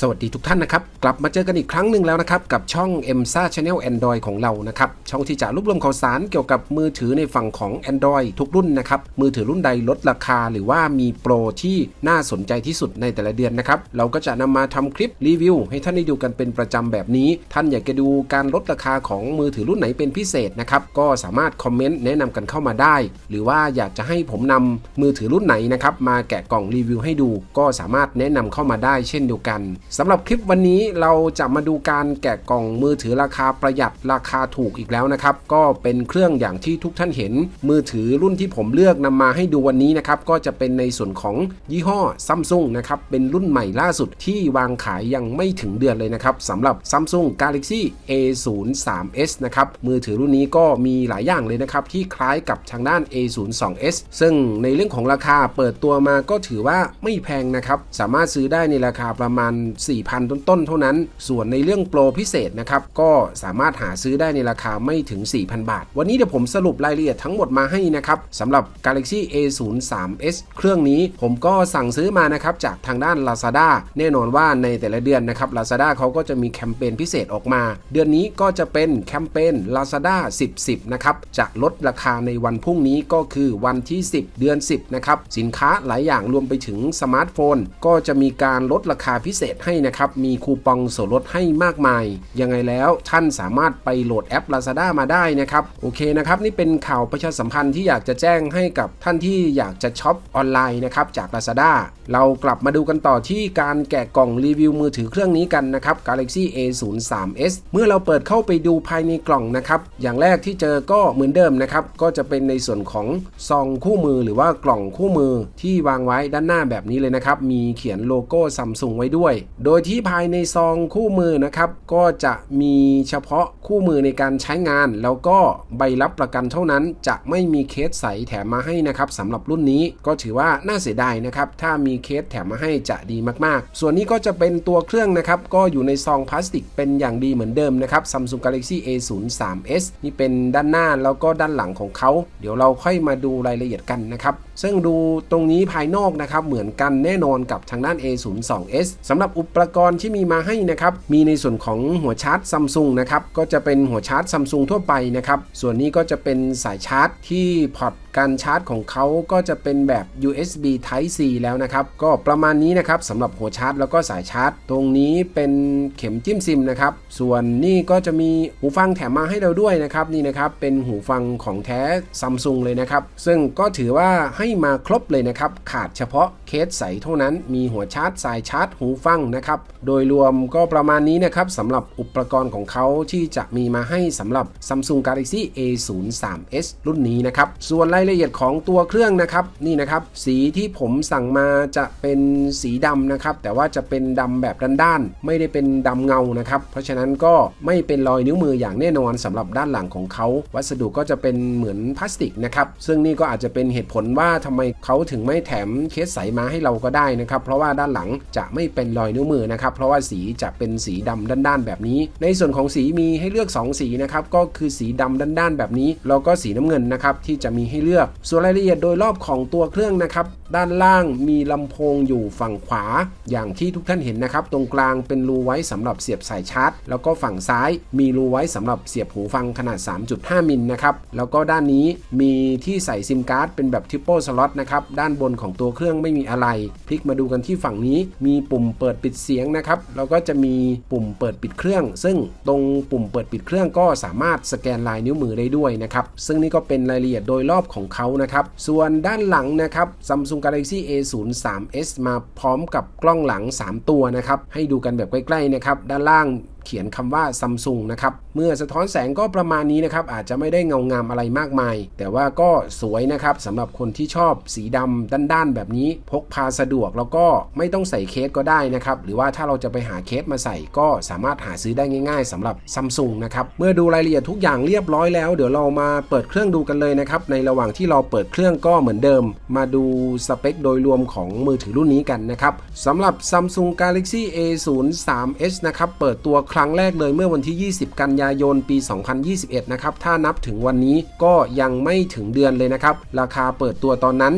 สวัสดีทุกท่านนะครับ กลับมาเจอกันอีกครั้งหนึ่งแล้วนะครับ กับช่อง m s a Channel Android ของเรานะครับ ช่องที่จะรวบรวมข่าวสารเกี่ยวกับมือถือในฝั่งของ Android ทุกรุ่นนะครับ มือถือรุ่นใดลดราคา หรือว่ามีโปรที่น่าสนใจที่สุดในแต่ละเดือนนะครับ เราก็จะนำมาทำคลิปรีวิว ให้ท่านได้ดูกันเป็นประจำแบบนี้ ท่านอยากจะดูการลดราคาของมือถือรุ่นไหนเป็นพิเศษนะครับก็สามารถคอมเมนต์แนะนำกันเข้ามาได้ หรือว่าอยากจะให้ผมนำมือถือรุ่นไหนนะครับมาแกะกล่องรีวิวให้ดู ก็สามารถแนะนำเข้ามาได้เช่นเดียวกันสำหรับคลิปวันนี้เราจะมาดูการแกะกล่องมือถือราคาประหยัดราคาถูกอีกแล้วนะครับ ก็เป็นเครื่องอย่างที่ทุกท่านเห็น มือถือรุ่นที่ผมเลือกนำมาให้ดูวันนี้นะครับ ก็จะเป็นในส่วนของยี่ห้อซัมซุงนะครับ เป็นรุ่นใหม่ล่าสุดที่วางขายยังไม่ถึงเดือนเลยนะครับสำหรับ Samsung Galaxy A03s นะครับ มือถือรุ่นนี้ก็มีหลายอย่างเลยนะครับ ที่คล้ายกับทางด้าน A02s ซึ่งในเรื่องของราคาเปิดตัวมาก็ถือว่าไม่แพงนะครับสามารถซื้อได้ในราคาประมาณ4,000 ต้นๆ เท่านั้น ส่วนในเรื่องโปรพิเศษนะครับ ก็สามารถหาซื้อได้ในราคาไม่ถึง 4,000 บาท วันนี้เดี๋ยวผมสรุปรายละเอียดทั้งหมดมาให้นะครับสำหรับ Galaxy A03s เครื่องนี้ผมก็สั่งซื้อมานะครับจากทางด้าน Lazada แน่นอนว่าในแต่ละเดือนนะครับ Lazada เขาก็จะมีแคมเปญพิเศษออกมา เดือนนี้ก็จะเป็นแคมเปญ Lazada 10 10นะครับจะลดราคาในวันพรุ่งนี้ก็คือวันที่ 10 เดือน 10นะครับสินค้าหลายอย่างรวมไปถึงสมาร์ทโฟน ก็จะมีการลดราคาพิเศษให้นะครับ มีคูปองส่วนลดให้มากมาย ยังไงแล้วท่านสามารถไปโหลดแอป Lazada มาได้นะครับ โอเคนะครับ นี่เป็นข่าวประชาสัมพันธ์ที่อยากจะแจ้งให้กับท่านที่อยากจะช็อปออนไลน์นะครับจาก Lazada เรากลับมาดูกันต่อที่การแกะกล่องรีวิวมือถือเครื่องนี้กันนะครับ Galaxy A03s เมื่อเราเปิดเข้าไปดูภายในกล่องนะครับ อย่างแรกที่เจอก็เหมือนเดิมนะครับ ก็จะเป็นในส่วนของซองคู่มือหรือว่ากล่องคู่มือที่วางไว้ด้านหน้าแบบนี้เลยนะครับ มีเขียนโลโก้ซัมซุงไว้ด้วยโดยที่ภายในซองคู่มือนะครับ ก็จะมีเฉพาะคู่มือในการใช้งาน แล้วก็ใบรับประกันเท่านั้น จะไม่มีเคสใสแถมมาให้นะครับสำหรับรุ่นนี้ก็ถือว่าน่าเสียดายนะครับ ถ้ามีเคสแถมมาให้จะดีมากๆ ส่วนนี้ก็จะเป็นตัวเครื่องนะครับ ก็อยู่ในซองพลาสติกเป็นอย่างดีเหมือนเดิมนะครับ Samsung Galaxy A03s นี่เป็นด้านหน้าแล้วก็ด้านหลังของเขา เดี๋ยวเราค่อยมาดูรายละเอียดกันนะครับ ซึ่งดูตรงนี้ภายนอกนะครับเหมือนกันแน่นอนกับทางด้าน A02s สำหรับอุปกรณ์ที่มีมาให้นะครับ มีในส่วนของหัวชาร์จซัมซุงนะครับ ก็จะเป็นหัวชาร์จซัมซุงทั่วไปนะครับ ส่วนนี้ก็จะเป็นสายชาร์จที่พอร์ต การชาร์จของเขาก็จะเป็นแบบ USB Type C แล้วนะครับ ก็ประมาณนี้นะครับสำหรับหัวชาร์จแล้วก็สายชาร์จ ตรงนี้เป็นเข็มจิ้มซิมนะครับ ส่วนนี่ก็จะมีหูฟังแถมมาให้เราด้วยนะครับนี่นะครับเป็นหูฟังของแท้ซัมซุงเลยนะครับ ซึ่งก็ถือว่าให้มาครบเลยนะครับ ขาดเฉพาะเคสใสเท่านั้นมีหัวชาร์จสายชาร์จหูฟังนะครับ โดยรวมก็ประมาณนี้นะครับสำหรับอุปกรณ์ของเขาที่จะมีมาให้สำหรับ Samsung Galaxy A03s รุ่นนี้นะครับส่วนรายละเอียดของตัวเครื่องนะครับนี่นะครับ สีที่ผมสั่งมาจะเป็นสีดำนะครับ แต่ว่าจะเป็นดำแบบด้านๆไม่ได้เป็นดำเงานะครับ เพราะฉะนั้นก็ไม่เป็นรอยนิ้วมืออย่างแน่นอนสำหรับด้านหลังของเขา วัสดุก็จะเป็นเหมือนพลาสติกนะครับซึ่งนี่ก็อาจจะเป็นเหตุผลว่าทำไมเขาถึงไม่แถมเคสใสมาให้เราก็ได้นะครับ เพราะว่าด้านหลังจะไม่เป็นรอยนิ้วมือนะครับ เพราะว่าสีจะเป็นสีดำด้านๆแบบนี้ ในส่วนของสีมีให้เลือก 2 สีนะครับก็คือสีดำด้านๆแบบนี้แล้วก็สีน้ำเงินนะครับที่จะมีให้เลือกส่วนรายละเอียดโดยรอบของตัวเครื่องนะครับด้านล่างมีลำโพงอยู่ฝั่งขวา อย่างที่ทุกท่านเห็นนะครับ ตรงกลางเป็นรูไว้สำหรับเสียบสายชาร์จ แล้วก็ฝั่งซ้ายมีรูไว้สำหรับเสียบหูฟังขนาด 3.5 มิลนะครับ แล้วก็ด้านนี้มีที่ใส่ซิมการ์ดเป็นแบบทิปเปิลสล็อตนะครับ ด้านบนของตัวเครื่องไม่มีอะไร พลิกมาดูกันที่ฝั่งนี้มีปุ่มเปิดปิดเสียงนะครับ แล้วก็จะมีปุ่มเปิดปิดเครื่อง ซึ่งตรงปุ่มเปิดปิดเครื่องก็สามารถสแกนลายนิ้วมือได้ด้วยนะครับ ซึ่งนี่ก็เป็นรายละเอียดโดยรอบของเขานะครับ ส่วนด้านหลังนะครับซัม Samsung Galaxy A03s มาพร้อมกับกล้องหลัง 3 ตัวนะครับ ให้ดูกันแบบใกล้ๆนะครับ ด้านล่าง เขียนคำว่า Samsung นะครับ เมื่อสะท้อนแสงก็ประมาณนี้นะครับ อาจจะไม่ได้เงางามอะไรมากมาย แต่ว่าก็สวยนะครับสำหรับคนที่ชอบสีดำด้านๆ แบบนี้พกพาสะดวกแล้วก็ไม่ต้องใส่เคสก็ได้นะครับ หรือว่าถ้าเราจะไปหาเคสมาใส่ก็สามารถหาซื้อได้ง่าย ๆสำหรับ Samsung นะครับ เมื่อดูรายละเอียดทุกอย่างเรียบร้อยแล้ว เดี๋ยวเรามาเปิดเครื่องดูกันเลยนะครับ ในระหว่างที่เราเปิดเครื่องก็เหมือนเดิม มาดูสเปคโดยรวมของมือถือรุ่นนี้กันนะครับสำหรับ Samsung Galaxy A03s นะครับเปิดตัวเคครั้งแรกเลยเมื่อวันที่ 20 กันยายนปี 2021 นะครับ ถ้านับถึงวันนี้ก็ยังไม่ถึงเดือนเลยนะครับ ราคาเปิดตัวตอนนั้น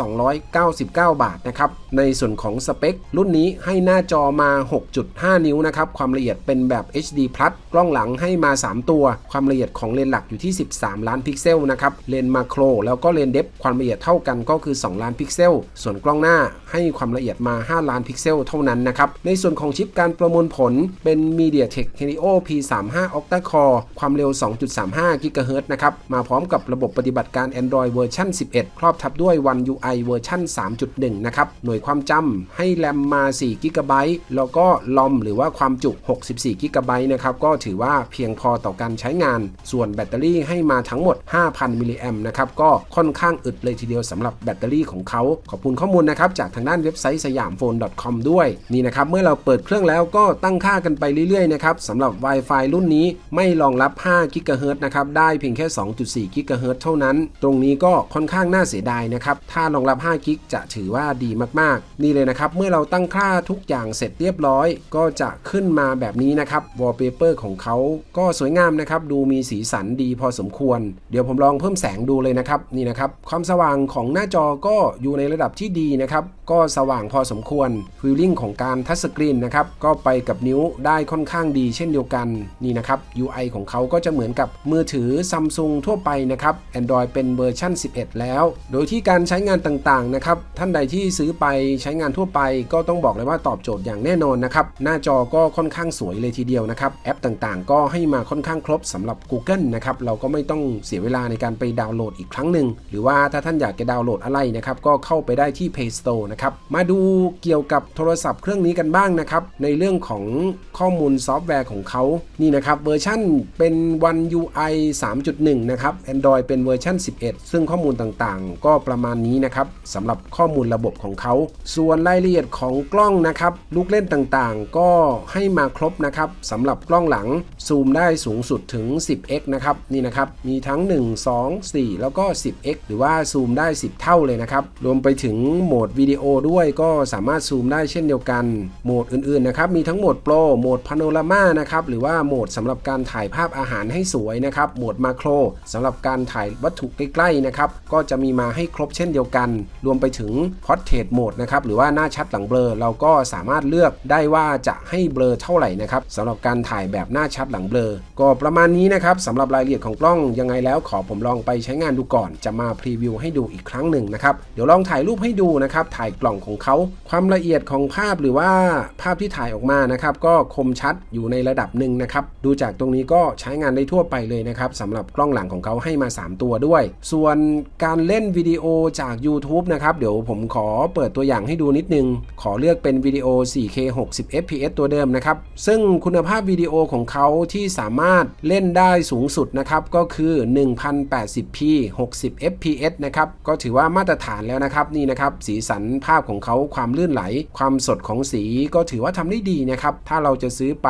4,299 บาทนะครับ ในส่วนของสเปค รุ่นนี้ให้หน้าจอมา 6.5 นิ้วนะครับ ความละเอียดเป็นแบบ HD Plus กล้องหลังให้มา 3 ตัว ความละเอียดของเลนหลักอยู่ที่ 13 ล้านพิกเซลนะครับ เลนมาโครแล้วก็เลนเดฟความละเอียดเท่ากันก็คือ 2 ล้านพิกเซล ส่วนกล้องหน้าให้ความละเอียดมา 5 ล้านพิกเซลเท่านั้นนะครับ ในส่วนของชิปการประมวลผลเป็น MediaTek Helio P35 Octa Core ความเร็ว 2.35 GHz นะครับ มาพร้อมกับระบบปฏิบัติการ Android เวอร์ชัน11 ครอบทับด้วย One UI เวอร์ชัน3.1 นะครับ หน่วยวยความจำให้แรมมา4 g b แล้วก็ลอมหรือว่าความจุ 64 g b นะครับก็ถือว่าเพียงพอต่อการใช้งาน ส่วนแบตเตอรี่ให้มาทั้งหมด 5,000 มิลลิแอมนะครับก็ค่อนข้างอึดเลยทีเดียวสำหรับแบตเตอรี่ของเขา ขอบคุณข้อมูลนะครับจากทางด้านเว็บไซต์สยามโฟน .com ด้วยนี่นะครับเมื่อเราเปิดเครื่องแล้วก็ตั้งค่ากันไปเรื่อยๆนะครับสำหรับ Wi-Fi รุ่นนี้ไม่รองรับ5 GHz นะครับได้เพียงแค่ 2.4 GHz เท่านั้น ตรงนี้ก็ค่อนข้างน่าเสียดายนะครับถ้ารองรับ5 g ิกจะถือว่าดีมากๆนี่เลยนะครับ เมื่อเราตั้งค่าทุกอย่างเสร็จเรียบร้อย ก็จะขึ้นมาแบบนี้นะครับวอลเปเปอร์ของเขาก็สวยงามนะครับ ดูมีสีสันดีพอสมควร เดี๋ยวผมลองเพิ่มแสงดูเลยนะครับ นี่นะครับ ความสว่างของหน้าจอก็อยู่ในระดับที่ดีนะครับ ก็สว่างพอสมควรฟีลลิ่งของการทัชสกรีนนะครับก็ไปกับนิ้วได้ค่อนข้างดีเช่นเดียวกันนี่นะครับ UI ของเขาก็จะเหมือนกับมือถือซัมซุงทั่วไปนะครับ Android เป็นเวอร์ชัน11 แล้ว โดยที่การใช้งานต่างๆนะครับท่านใดที่ซื้อไปใช้งานทั่วไป ก็ต้องบอกเลยว่าตอบโจทย์อย่างแน่นอนนะครับหน้าจอก็ค่อนข้างสวยเลยทีเดียวนะครับแอปต่างๆ ก็ให้มาค่อนข้างครบสำหรับ Google นะครับเราก็ไม่ต้องเสียเวลาในการไปดาวน์โหลดอีกครั้งหนึ่งหรือว่าถ้าท่านอยากจะดาวน์โหลดอะไรนะครับก็เข้าไปได้ที่ Play Store นะครับมาดูเกี่ยวกับโทรศัพท์เครื่องนี้กันบ้างนะครับ ในเรื่องของข้อมูลซอฟต์แวร์ของเขานี่นะครับเวอร์ชั่นเป็น One UI 3.1 นะครับ Android เป็นเวอร์ชัน11 ซึ่งข้อมูลต่างๆ ก็ประมาณนี้นะครับสำหรับข้อมูลระบบของเขา ส่วนรายละเอียดของกล้องนะครับ ลูกเล่นต่างๆ ก็ให้มาครบนะครับสำหรับกล้องหลังซูมได้สูงสุดถึง 10x นะครับนี่นะครับมีทั้ง 1 2 4 แล้วก็ 10x หรือว่าซูมได้ 10 เท่าเลยนะครับรวมไปถึงโหมดวิดีโอด้วยก็สามารถซูมได้เช่นเดียวกัน โหมดอื่นๆนะครับมีทั้งโหมดโปรโหมดพาโนรามานะครับหรือว่าโหมดสำหรับการถ่ายภาพอาหารให้สวยนะครับโหมดมาโครสำหรับการถ่ายวัตถุใกล้ๆนะครับก็จะมีมาให้ครบเช่นเดียวกัน รวมไปถึง Portrait Mode นะครับหรือว่าหน้าชัดหลังเบลอเราก็สามารถเลือกได้ว่าจะให้เบลอเท่าไหร่นะครับสำหรับการถ่ายแบบหน้าชัดหลังเบลอ ก็ประมาณนี้นะครับสำหรับรายละเอียดของกล้องยังไงแล้วขอผมลองไปใช้งานดูก่อน จะมาพรีวิวให้ดูอีกครั้งหนึ่งนะครับเดี๋ยวลองถ่ายรูปให้ดูนะครับถ่ายกล่องของเขา ความละเอียดของภาพหรือว่าภาพที่ถ่ายออกมานะครับ ก็คมชัดอยู่ในระดับหนึ่งนะครับ ดูจากตรงนี้ก็ใช้งานได้ทั่วไปเลยนะครับสำหรับกล้องหลังของเขาให้มา 3 ตัวด้วย ส่วนการเล่นวิดีโอจาก YouTube นะครับ เดี๋ยวผมขอเปิดตัวอย่างให้ดูนิดนึง ขอเลือกเป็นวิดีโอ 4K 60 fps ตัวเดิมนะครับ ซึ่งคุณภาพวิดีโอของเขาที่สามารถเล่นได้สูงสุดนะครับก็คือ 1080p 60 fps นะครับ ก็ถือว่ามาตรฐานแล้วนะครับนี่นะครับ สีสันภาพของเขาความลื่นไหล ความสดของสีก็ถือว่าทำได้ดีนะครับ ถ้าเราจะซื้อไป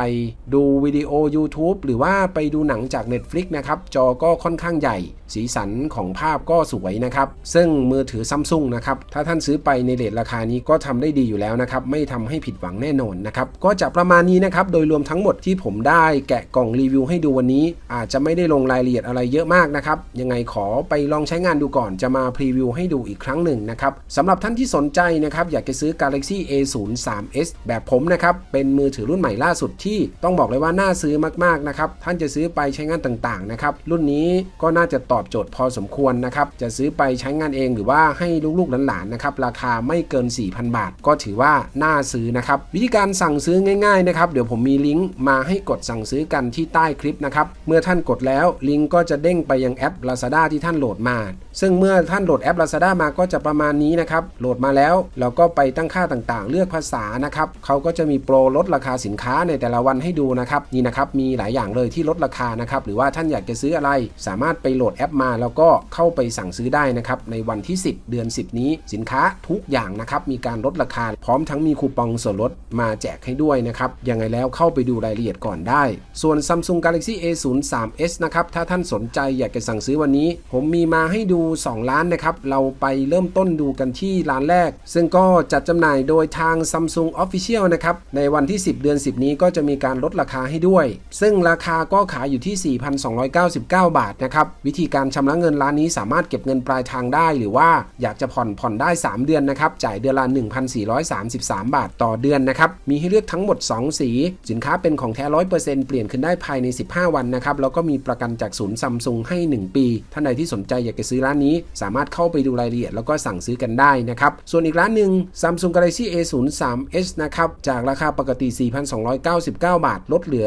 ดูวิดีโอ YouTube หรือว่าไปดูหนังจาก Netflix นะครับ จอก็ค่อนข้างใหญ่ สีสันของภาพก็สวยนะครับ ซึ่งมือถือซัมซุงนะครับ ถ้าท่านซื้อไปในเลทราคานี้ก็ทำได้ดีอยู่แล้วนะครับ ไม่ทำให้ผิดหวังแน่นอนนะครับ ก็จะประมาณนี้นะครับ โดยรวมทั้งหมดที่ผมได้แกะกล่องรีวิวให้ดูวันนี้ อาจจะไม่ได้ลงรายละเอียดอะไรเยอะมากนะครับ ยังไงขอไปลองใช้งานดูก่อน จะมาพรีวิวให้ดูอีกครั้งหนึ่งนะครับสำหรับท่านที่สนใจนะครับอยากจะซื้อ Galaxy A03s แบบผมนะครับเป็นมือถือรุ่นใหม่ล่าสุดที่ต้องบอกเลยว่าน่าซื้อมากๆนะครับท่านจะซื้อไปใช้งานต่างๆนะครับรุ่นนี้ก็น่าจะตอบโจทย์พอสมควรนะครับจะซื้อไปใช้งานเองหรือว่าให้ลูกๆหลานๆนะครับราคาไม่เกิน 4,000 บาท ก็ถือว่าน่าซื้อนะครับวิธีการสั่งซื้อง่ายๆนะครับเดี๋ยวผมมีลิงก์มาให้กดสั่งซื้อกันที่ใต้คลิปนะครับเมื่อท่านกดแล้วลิงก์ก็จะเด้งไปยังแอป Lazada ที่ท่านโหลดมา ซึ่งเมื่อท่านโหลดแอป Lazada มาก็จะประมาณนี้นะครับโหลดมาแล้วแล้วเราก็ไปตั้งค่าต่างๆ เลือกภาษานะครับเขาก็จะมีโปรลดราคาสินค้าในแต่ละวันให้ดูนะครับนี่นะครับมีหลายอย่างเลยที่ลดราคานะครับหรือว่าท่านอยากจะซื้ออะไร สามารถไปโหลดแอปมาแล้วก็เข้าไปสั่งซื้อได้นะครับในวันที่ 10 เดือน 10 นี้สินค้าทุกอย่างนะครับมีการลดราคา พร้อมทั้งมีคูปองส่วนลดมาแจกให้ด้วยนะครับยังไงแล้วเข้าไปดูรายละเอียดก่อนได้ ส่วน Samsung Galaxy A03s นะครับถ้าท่านสนใจอยากจะสั่งซื้อวันนี้ ผมมีมาให้ดู2ร้านนะครับเราไปเริ่มต้นดูกันที่ร้านแรกซึ่งก็จัดจำหน่ายโดยทาง Samsung Official นะครับ ในวันที่ 10 เดือน 10 นี้ก็จะมีการลดราคาให้ด้วย ซึ่งราคาก็ขายอยู่ที่ 4,299 บาทนะครับ วิธีการชำระเงินร้านนี้สามารถเก็บเงินปลายทางได้ หรือว่าอยากจะผ่อนผ่อนได้ 3 เดือนนะครับ จ่ายเดือนละ 1,433 บาทต่อเดือนนะครับ มีให้เลือกทั้งหมด 2 สี สินค้าเป็นของแท้ 100%เปลี่ยนขึ้นได้ภายใน 15 วันนะครับ แล้วก็มีประกันจากศูนย์ซัมซุงให้ 1 ปี ท่านใดที่สนใจอยากจะซื้อร้านนี้ สามารถเข้าไปดูรายละเอียดแล้วก็สั่งซื้อกันได้นะครับ ส่วนอีกร้านหนึ่ง Samsung Galaxy A03s นะครับ จากราคาปกติ 4,299 บาท ลดเหลือ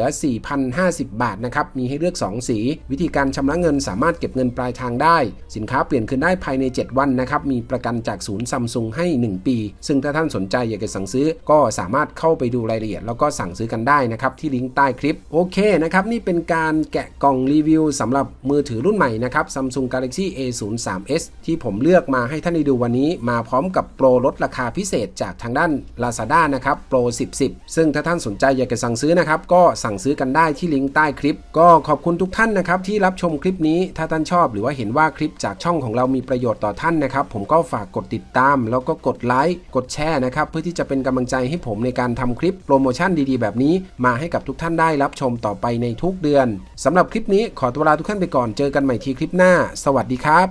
4,050 บาทนะครับ มีให้เลือก 2 สี วิธีการชำระเงินสามารถเก็บเงินปลายทางได้ สินค้าเปลี่ยนคืนได้ภายใน 7 วันนะครับ มีประกันจากศูนย์ซัมซุงให้ 1 ปี ซึ่งถ้าท่านสนใจอยากจะสั่งซื้อ ก็สามารถเข้าไปดูรายละเอียด แล้วก็สั่งซื้อกันได้นะครับ ที่ลิงก์ใต้คลิป โอเคนะครับ นี่เป็นการแกะกล่องรีวิวสำหรับมือถือรุ่นใหม่นะครับ Samsung Galaxy A03s ที่ผมเลือกมาให้ท่านได้ดูวันนี้ มาพร้อมกับโปรลดราคาพิเศษจากทางด้าน Lazada นะครับโปร10 10 ซึ่งถ้าท่านสนใจอยากจะสั่งซื้อนะครับ ก็สั่งซื้อกันได้ที่ลิงก์ใต้คลิป ก็ขอบคุณทุกท่านนะครับที่รับชมคลิปนี้ถ้าท่านชอบหรือว่าเห็นว่าคลิปจากช่องของเรามีประโยชน์ต่อท่านนะครับ ผมก็ฝากกดติดตาม แล้วก็กดไลค์กดแชร์นะครับเพื่อที่จะเป็นกำลังใจให้ผมในการทำคลิปโปรโมชั่นดีๆ แบบนี้ มาให้กับทุกท่านได้รับชมต่อไปในทุกเดือนสำหรับคลิปนี้ขอตัวลาทุกท่านไปก่อนเจอกันใหม่ทีคลิปหน้า สวัสดีครับ